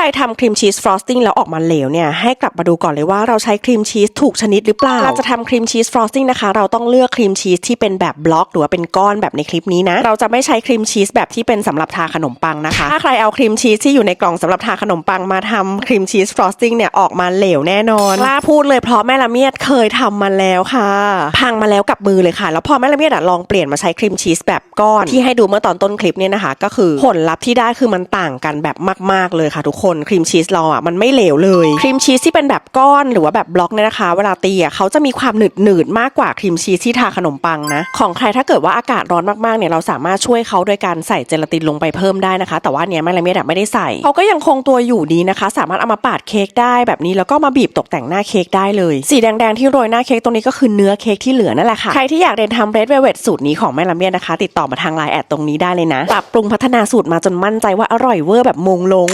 รทำครีมชีสฟรอสติ้งแล้วออกมาเหลวเนี่ยให้กลับมาดูก่อนเลยว่าเราใช้ครีมชีสถูกชนิดหรือเปล่าเราจะทำครีมชีสฟรอสติ้งนะคะ เราต้องเลือกครีมชีสที่เป็นแบบบล็อก หรือว่าเป็นก้อนแบบในคลิปนี้นะ เราจะไม่ใช้ครีมชีสแบบที่เป็นสำหรับทาขนมปังนะคะ ถ้าใครเอาครีมชีสที่อยู่ในกล่องสำหรับทาขนมปังมาทำครีมชีสฟรอสติ้งเนี่ยออกมาเหลวแน่นอนกล้าพูดเลยเพราะแม่ละเมียดเคยทำมาแล้วค่ะ พังมาแล้วกับมือเลยค่ะ แล้วพอแม่ละเมียดอะลองเปลี่ยนมาใช้ครีมชีสแบบก้อนที่ให้ดูเมื่อตอนต้นคลิปเนี่ยนะคะ ก็คือผลลัพธ์ที่ได้คือมันต่างกันแบบมาก ๆเลยค่ะทุกคนครีมชีสเราอะมันไม่เหลวเลยครีมชีสที่เป็นแบบก้อนหรือว่าแบบบล็อกเนี่ยนะคะ เวลาตีอะเขาจะมีความหนืดหนืดมากกว่าครีมชีสที่ทาขนมปังนะของใครถ้าเกิดว่าอากาศร้อนมากๆเนี่ยเราสามารถช่วยเขาโดยการใส่เจลาตินลงไปเพิ่มได้นะคะ แต่ว่าเนี้ยแม่ละเมียดไม่ได้ใส่เขาก็ยังคงตัวอยู่ดีนะคะ สามารถเอามาปาดเค้กได้แบบนี้แล้วก็มาบีบตกแต่งหน้าเค้กได้เลยสีแดงๆที่โรยหน้าเค้กตรงนี้ก็คือเนื้อเค้กที่เหลือนั่นแหละค่ะใครที่อยากเรียนทำเรดเวลเวตสูตรนี้ของแม่ละเมียดนะคะ ติดต่อมาทางไลน์แอดตรงนี้ได้เลยนะปรับปรุงพัฒนาสูตรมาจนมั่นใจว่าอร่อยเวอร์แบบมงลง